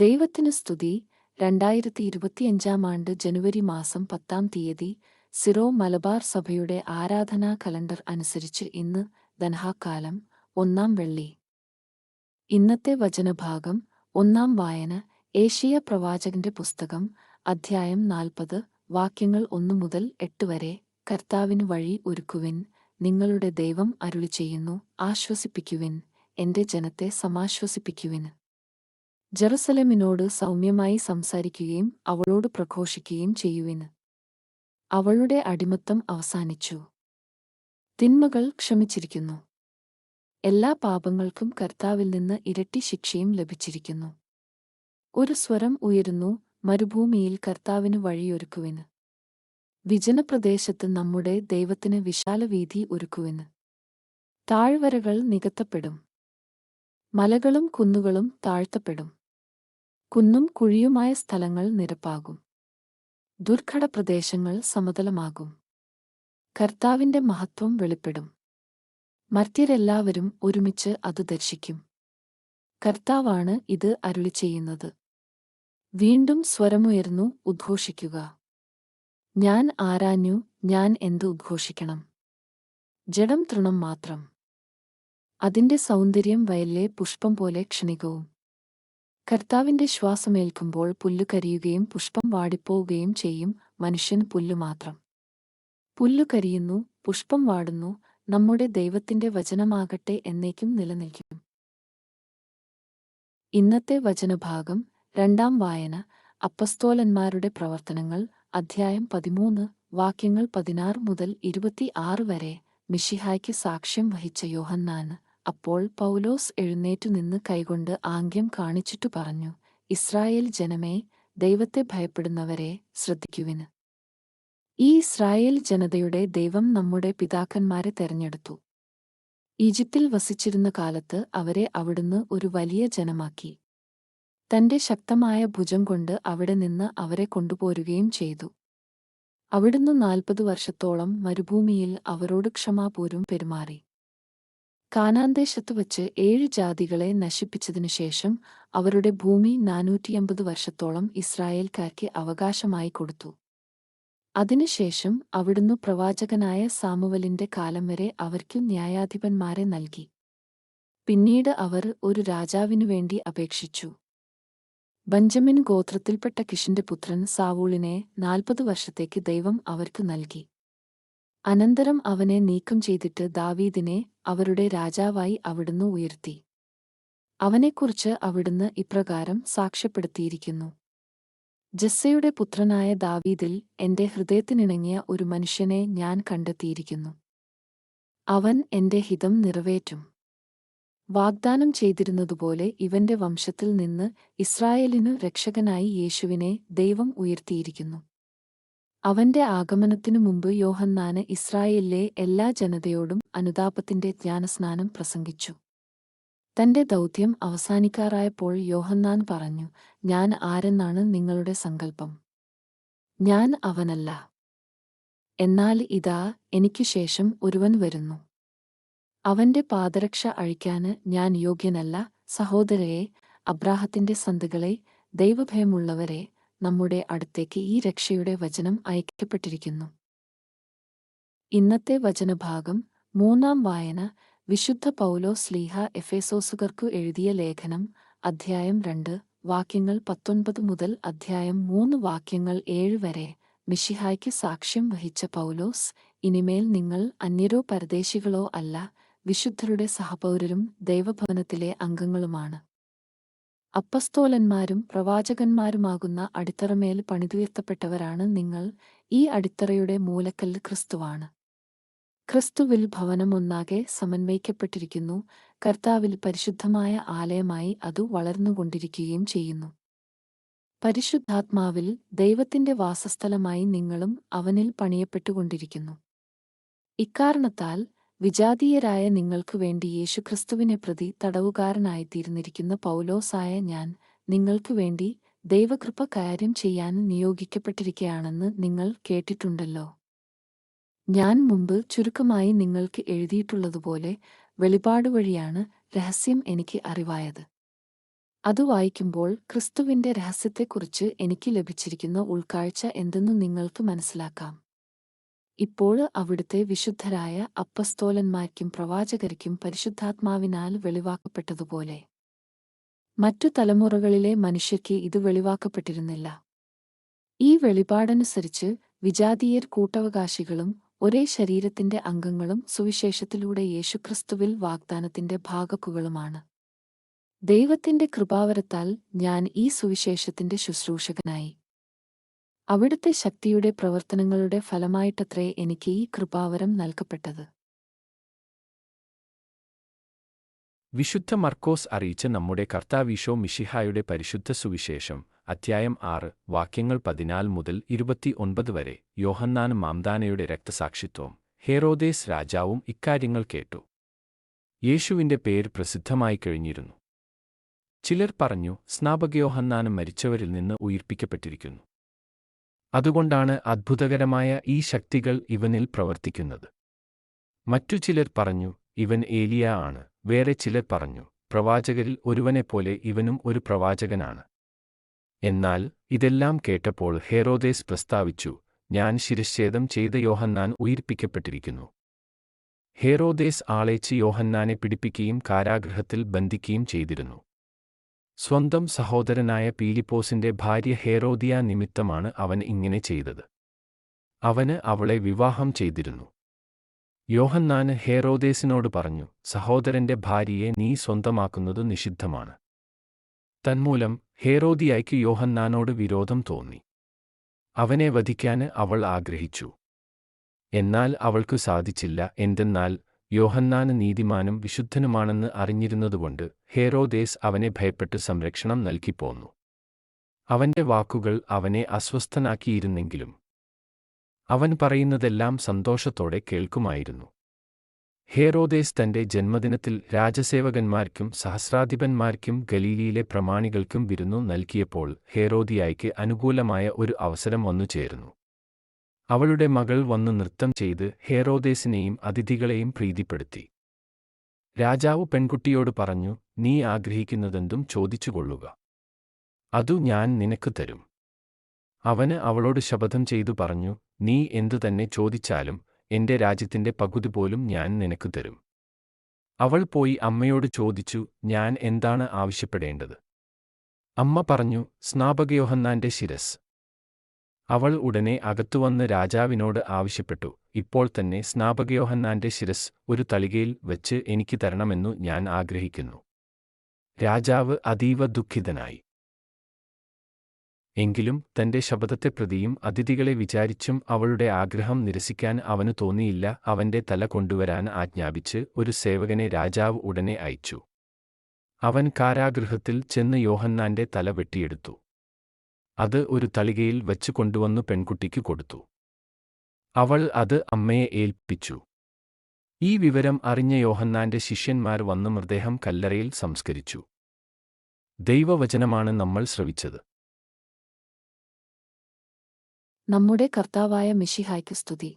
ദൈവത്തിന് സ്തുതി. രണ്ടായിരത്തി ഇരുപത്തിയഞ്ചാം ആണ്ട് ജനുവരി മാസം പത്താം തീയതി സിറോ മലബാർ സഭയുടെ ആരാധനാ കലണ്ടർ അനുസരിച്ച് ഇന്ന് ധൻഹാക്കാലം ഒന്നാം വെള്ളി. ഇന്നത്തെ വചനഭാഗം ഒന്നാം വായന ഏഷ്യ പ്രവാചകന്റെ പുസ്തകം അധ്യായം നാൽപ്പത് വാക്യങ്ങൾ ഒന്നു മുതൽ എട്ട് വരെ കർത്താവിന് വഴി ഒരുക്കുവിൻ നിങ്ങളുടെ ദൈവം അരുളി ചെയ്യുന്നു ആശ്വസിപ്പിക്കുവിൻ എന്റെ ജനത്തെ സമാശ്വസിപ്പിക്കുവിൻ. ജെറുസലേമിനോട് സൗമ്യമായി സംസാരിക്കുകയും അവളോട് പ്രഘോഷിക്കുകയും ചെയ്യുവിന്. അവളുടെ അടിമത്തം അവസാനിച്ചു. തിന്മകൾ ക്ഷമിച്ചിരിക്കുന്നു. എല്ലാ പാപങ്ങൾക്കും കർത്താവിൽ നിന്ന് ഇരട്ടി ശിക്ഷയും ലഭിച്ചിരിക്കുന്നു. ഒരു സ്വരം ഉയരുന്നു മരുഭൂമിയിൽ കർത്താവിന് വഴിയൊരുക്കുവിന്. വിജനപ്രദേശത്ത് നമ്മുടെ ദൈവത്തിന് വിശാലവീഥി ഒരുക്കുവിന്. താഴ്വരകൾ നികത്തപ്പെടും. മലകളും കുന്നുകളും താഴ്ത്തപ്പെടും. കുന്നും കുഴിയുമായ സ്ഥലങ്ങൾ നിരപ്പാകും. ദുർഘട പ്രദേശങ്ങൾ സമതലമാകും. കർത്താവിന്റെ മഹത്വം വെളിപ്പെടും. മർത്യരെല്ലാവരും ഒരുമിച്ച് അത് ദർശിക്കും. കർത്താവാണ് ഇത് അരുളി ചെയ്യുന്നത് വീണ്ടും സ്വരമുയർന്നു ഉദ്ഘോഷിക്കുക. ഞാൻ ആരാഞ്ഞു ഞാൻ എന്ത് ഉദ്ഘോഷിക്കണം? ജഡം തൃണം മാത്രം. അതിന്റെ സൗന്ദര്യം വയലിലെ പുഷ്പം പോലെ ക്ഷണികവും. കർത്താവിന്റെ ശ്വാസമേൽക്കുമ്പോൾ പുല്ലു കരിയുകയും പുഷ്പം വാടിപ്പോവുകയും ചെയ്യും മനുഷ്യൻ പുല്ലു മാത്രം. പുല്ലു കരിയുന്നു പുഷ്പം വാടുന്നു നമ്മുടെ ദൈവത്തിന്റെ വചനമാകട്ടെ എന്നേക്കും നിലനിൽക്കും. ഇന്നത്തെ വചനഭാഗം രണ്ടാം വായന അപ്പസ്തോലന്മാരുടെ പ്രവർത്തനങ്ങൾ അധ്യായം പതിമൂന്ന് വാക്യങ്ങൾ പതിനാറ് മുതൽ ഇരുപത്തി ആറ് വരെ മിഷിഹായ്ക്ക് സാക്ഷ്യം വഹിച്ച യോഹന്നാന്. അപ്പോൾ പൗലോസ് എഴുന്നേറ്റു നിന്ന് കൈകൊണ്ട് ആംഗ്യം കാണിച്ചിട്ടു പറഞ്ഞു ഇസ്രായേൽ ജനമേ ദൈവത്തെ ഭയപ്പെടുന്നവരെ ശ്രദ്ധിക്കുവിന് ഈ ഇസ്രായേൽ ജനതയുടെ ദൈവം നമ്മുടെ പിതാക്കന്മാരെ തെരഞ്ഞെടുത്തു. ഈജിപ്തിൽ വസിച്ചിരുന്ന കാലത്ത് അവരെ അവിടുന്ന് ഒരു വലിയ ജനമാക്കി. തന്റെ ശക്തമായ ഭുജം കൊണ്ട് അവിടെ നിന്ന് അവരെ കൊണ്ടുപോരുകയും ചെയ്തു. അവിടുന്ന് നാൽപ്പത് വർഷത്തോളം മരുഭൂമിയിൽ അവരോട് ക്ഷമാപൂരും പെരുമാറി. കാനാന്തേശത്തു വച്ച് ഏഴ് ജാതികളെ നശിപ്പിച്ചതിനു ശേഷം അവരുടെ ഭൂമി നാനൂറ്റിയമ്പത് വർഷത്തോളം ഇസ്രായേൽക്കാർക്ക് അവകാശമായി കൊടുത്തു. അതിനുശേഷം അവിടുന്ന് പ്രവാചകനായ സാമുവലിന്റെ കാലം വരെ അവർക്കു ന്യായാധിപന്മാരെ നൽകി. പിന്നീട് അവർ ഒരു രാജാവിനു വേണ്ടി അപേക്ഷിച്ചു. ബഞ്ചമിൻ ഗോത്രത്തിൽപ്പെട്ട കിഷിന്റെ പുത്രൻ സാവൂളിനെ നാൽപ്പത് വർഷത്തേക്ക് ദൈവം അവർക്ക് നൽകി. അനന്തരം അവനെ നീക്കം ചെയ്തിട്ട് ദാവീദിനെ അവരുടെ രാജാവായി അവിടുന്ന് ഉയർത്തി. അവനെക്കുറിച്ച് അവിടുന്ന് ഇപ്രകാരം സാക്ഷ്യപ്പെടുത്തിയിരിക്കുന്നു. ജസ്സയുടെ പുത്രനായ ദാവീദിൽ എന്റെ ഹൃദയത്തിനിണങ്ങിയ ഒരു മനുഷ്യനെ ഞാൻ കണ്ടെത്തിയിരിക്കുന്നു. അവൻ എന്റെ ഹിതം നിറവേറ്റും. വാഗ്ദാനം ചെയ്തിരുന്നതുപോലെ ഇവന്റെ വംശത്തിൽ നിന്ന് ഇസ്രായേലിനു രക്ഷകനായി യേശുവിനെ ദൈവം ഉയർത്തിയിരിക്കുന്നു. അവന്റെ ആഗമനത്തിനു മുമ്പ് യോഹന്നാന് ഇസ്രായേലിലെ എല്ലാ ജനതയോടും അനുതാപത്തിന്റെ ജ്ഞാനസ്നാനം പ്രസംഗിച്ചു. തന്റെ ദൗത്യം അവസാനിക്കാറായപ്പോൾ യോഹന്നാൻ പറഞ്ഞു ഞാൻ ആരെന്നാണ് നിങ്ങളുടെ സങ്കല്പം? ഞാൻ അവനല്ല. എന്നാൽ ഇതാ എനിക്കു ശേഷം ഒരുവൻ വരുന്നു. അവന്റെ പാദരക്ഷ അഴിക്കാന് ഞാൻ യോഗ്യനല്ല. സഹോദരയെ അബ്രാഹത്തിന്റെ സന്തുകളെ ദൈവഭയമുള്ളവരെ നമ്മുടെ അടുത്തേക്ക് ഈ രക്ഷയുടെ വചനം അയക്കപ്പെട്ടിരിക്കുന്നു. ഇന്നത്തെ വചനഭാഗം മൂന്നാം വായന വിശുദ്ധ പൗലോ സ്ലീഹ എഫേസോസുകർക്കു എഴുതിയ ലേഖനം അധ്യായം രണ്ട് വാക്യങ്ങൾ പത്തൊൻപത് മുതൽ അധ്യായം മൂന്ന് വാക്യങ്ങൾ ഏഴ് വരെ. മിഷിഹായ്ക്ക് സാക്ഷ്യം വഹിച്ച പൗലോസ് ഇനിമേൽ നിങ്ങൾ അന്യരോ പരദേശികളോ അല്ല വിശുദ്ധരുടെ സഹപൗരരും ദൈവഭവനത്തിലെ അംഗങ്ങളുമാണ്. അപ്പസ്തോലന്മാരും പ്രവാചകന്മാരുമാകുന്ന അടിത്തറമേൽ പണിതുയർത്തപ്പെട്ടവരാണ് നിങ്ങൾ ഈ അടിത്തറയുടെ മൂലക്കല്ല് ക്രിസ്തുവാണ്. ക്രിസ്തുവിൽ ഭവനമൊന്നാകെ സമന്വയിക്കപ്പെട്ടിരിക്കുന്നു കർത്താവിൽ പരിശുദ്ധമായ ആലയമായി അതു വളർന്നുകൊണ്ടിരിക്കുകയും ചെയ്യുന്നു. പരിശുദ്ധാത്മാവിൽ ദൈവത്തിന്റെ വാസസ്ഥലമായി നിങ്ങളും അവനിൽ പണിയപ്പെട്ടുകൊണ്ടിരിക്കുന്നു. ഇക്കാരണത്താൽ വിജാതീയരായ നിങ്ങൾക്കു വേണ്ടി യേശുക്രിസ്തുവിനെ പ്രതി തടവുകാരനായിത്തീർന്നിരിക്കുന്ന പൗലോസായ ഞാൻ നിങ്ങൾക്കു വേണ്ടി ദൈവകൃപ കാര്യം ചെയ്യാൻ നിയോഗിക്കപ്പെട്ടിരിക്കുകയാണെന്ന് നിങ്ങൾ കേട്ടിട്ടുണ്ടല്ലോ. ഞാൻ മുമ്പ് ചുരുക്കമായി നിങ്ങൾക്ക് എഴുതിയിട്ടുള്ളതുപോലെ വെളിപാട് വഴിയാണ് രഹസ്യം എനിക്ക് അറിവായത്. അത് വായിക്കുമ്പോൾ ക്രിസ്തുവിന്റെ രഹസ്യത്തെക്കുറിച്ച് എനിക്ക് ലഭിച്ചിരിക്കുന്ന ഉൾക്കാഴ്ച എന്തെന്ന് നിങ്ങൾക്ക് മനസ്സിലാക്കാം. ഇപ്പോൾ അവിടുത്തെ വിശുദ്ധരായ അപ്പസ്തോലന്മാർക്കും പ്രവാചകർക്കും പരിശുദ്ധാത്മാവിനാൽ വെളിവാക്കപ്പെട്ടതുപോലെ. മറ്റു തലമുറകളിലെ മനുഷ്യർക്ക് ഇത് വെളിവാക്കപ്പെട്ടിരുന്നില്ല. ഈ വെളിപാടനുസരിച്ച് വിജാതീയർ കൂട്ടവകാശികളും ഒരേ ശരീരത്തിന്റെ അംഗങ്ങളും സുവിശേഷത്തിലൂടെ യേശുക്രിസ്തുവിൽ വാഗ്ദാനത്തിന്റെ ഭാഗക്കുകളുമാണ്. ദൈവത്തിന്റെ കൃപാവരത്താൽ ഞാൻ ഈ സുവിശേഷത്തിന്റെ ശുശ്രൂഷകനായി. അവിടുത്തെ ശക്തിയുടെ പ്രവർത്തനങ്ങളുടെ ഫലമായിട്ടത്രേ എനിക്ക് ഈ കൃപാവരം നൽകപ്പെട്ടത്. വിശുദ്ധ മർക്കോസ് അറിയിച്ച നമ്മുടെ കർത്താവീശോ മിഷിഹായുടെ പരിശുദ്ധ സുവിശേഷം അധ്യായം ആറ് വാക്യങ്ങൾ പതിനാല് മുതൽ ഇരുപത്തിയൊൻപത് വരെ. യോഹന്നാൻ മാംദാനയുടെ രക്തസാക്ഷിത്വം. ഹേറോദേസ് രാജാവും ഇക്കാര്യങ്ങൾ കേട്ടു. യേശുവിന്റെ പേര് പ്രസിദ്ധമായി കഴിഞ്ഞിരുന്നു. ചിലർ പറഞ്ഞു സ്നാപകയോഹന്നാനും മരിച്ചവരിൽ നിന്ന് ഉയിർപ്പിക്കപ്പെട്ടിരിക്കുന്നു. അതുകൊണ്ടാണ് അത്ഭുതകരമായ ഈ ശക്തികൾ ഇവനിൽ പ്രവർത്തിക്കുന്നത്. മറ്റു ചിലർ പറഞ്ഞു ഇവൻ ഏലിയ ആണ്. വേറെ ചിലർ പറഞ്ഞു പ്രവാചകരിൽ ഒരുവനെപ്പോലെ ഇവനും ഒരു പ്രവാചകനാണ്. എന്നാൽ ഇതെല്ലാം കേട്ടപ്പോൾ ഹേറോദേസ് പ്രസ്താവിച്ചു ഞാൻ ശിരശ്ഛേദം ചെയ്ത യോഹന്നാൻ ഉയിർപ്പിക്കപ്പെട്ടിരിക്കുന്നു. ഹേറോദേസ് ആളേച്ച് യോഹന്നാനെ പിടിപ്പിക്കുകയും കാരാഗ്രഹത്തിൽ ബന്ധിക്കുകയും ചെയ്തിരുന്നു. സ്വന്തം സഹോദരനായ പീലിപ്പോസിന്റെ ഭാര്യ ഹേറോദിയ നിമിത്തമാണ് അവൻ ഇങ്ങനെ ചെയ്തത്. അവന് അവളെ വിവാഹം ചെയ്തിരുന്നു. യോഹന്നാന് ഹേറോദേസിനോട് പറഞ്ഞു സഹോദരന്റെ ഭാര്യയെ നീ സ്വന്തമാക്കുന്നത് നിഷിദ്ധമാണ്. തന്മൂലം ഹേറോദിയായ്ക്ക് യോഹന്നാനോട് വിരോധം തോന്നി. അവനെ വധിക്കാന് അവൾ ആഗ്രഹിച്ചു. എന്നാൽ അവൾക്കു സാധിച്ചില്ല. എന്തെന്നാൽ യോഹന്നാന് നീതിമാനും വിശുദ്ധനുമാണെന്ന് അറിഞ്ഞിരുന്നതുകൊണ്ട് ഹേറോദേസ് അവനെ ഭയപ്പെട്ട് സംരക്ഷണം നൽകിപ്പോന്നു. അവന്റെ വാക്കുകൾ അവനെ അസ്വസ്ഥനാക്കിയിരുന്നെങ്കിലും അവൻ പറയുന്നതെല്ലാം സന്തോഷത്തോടെ കേൾക്കുമായിരുന്നു. ഹേറോദേസ് തന്റെ ജന്മദിനത്തിൽ രാജസേവകന്മാർക്കും സഹസ്രാധിപന്മാർക്കും ഗലീലിയിലെ പ്രമാണികൾക്കും വിരുന്നു നൽകിയപ്പോൾ ഹേറോദിയായ്ക്ക് അനുകൂലമായ ഒരു അവസരം വന്നു ചേർന്നു അവളുടെ മകൾ വന്ന് നൃത്തം ചെയ്ത് ഹേറോദേസിനെയും അതിഥികളെയും പ്രീതിപ്പെടുത്തി. രാജാവ് പെൺകുട്ടിയോട് പറഞ്ഞു നീ ആഗ്രഹിക്കുന്നതെന്തും ചോദിച്ചുകൊള്ളുക. അതു ഞാൻ നിനക്ക് തരും. അവന് അവളോട് ശപഥം ചെയ്തു പറഞ്ഞു നീ എന്തു തന്നെ ചോദിച്ചാലും എന്റെ രാജ്യത്തിന്റെ പകുതി പോലും ഞാൻ നിനക്ക് തരും. അവൾ പോയി അമ്മയോട് ചോദിച്ചു ഞാൻ എന്താണ് ആവശ്യപ്പെടേണ്ടത് അമ്മ പറഞ്ഞു സ്നാപകയോഹന്നാന്റെ ശിരസ്. അവൾ ഉടനെ അകത്തുവന്ന് രാജാവിനോട് ആവശ്യപ്പെട്ടു. ഇപ്പോൾ തന്നെ സ്നാപകയോഹന്നാന്റെ ശിരസ് ഒരു തളികയിൽ വെച്ച് എനിക്ക് തരണമെന്നു ഞാൻ ആഗ്രഹിക്കുന്നു. രാജാവ് അതീവ ദുഃഖിതനായി. എങ്കിലും തന്റെ ശബദത്തെ പ്രതിയും അതിഥികളെ വിചാരിച്ചും അവളുടെ ആഗ്രഹം നിരസിക്കാൻ അവനു തോന്നിയില്ല. അവന്റെ തല കൊണ്ടുവരാൻ ആജ്ഞാപിച്ച് ഒരു സേവകനെ രാജാവ് ഉടനെ അയച്ചു. അവൻ കാരാഗൃഹത്തിൽ ചെന്ന് യോഹന്നാന്റെ തല വെട്ടിയെടുത്തു. അത് ഒരു തളികയിൽ വച്ചു കൊണ്ടുവന്നു പെൺകുട്ടിക്ക് കൊടുത്തു. അവൾ അത് അമ്മയെ ഏൽപ്പിച്ചു. ഈ വിവരം അറിഞ്ഞ യോഹന്നാന്റെ ശിഷ്യന്മാർ വന്ന് മൃതദേഹം കല്ലറയിൽ സംസ്കരിച്ചു. ദൈവവചനമാണ് നമ്മൾ ശ്രവിച്ചത്. നമ്മുടെ കർത്താവായ മിഷിഹായ്ക്ക് സ്തുതി.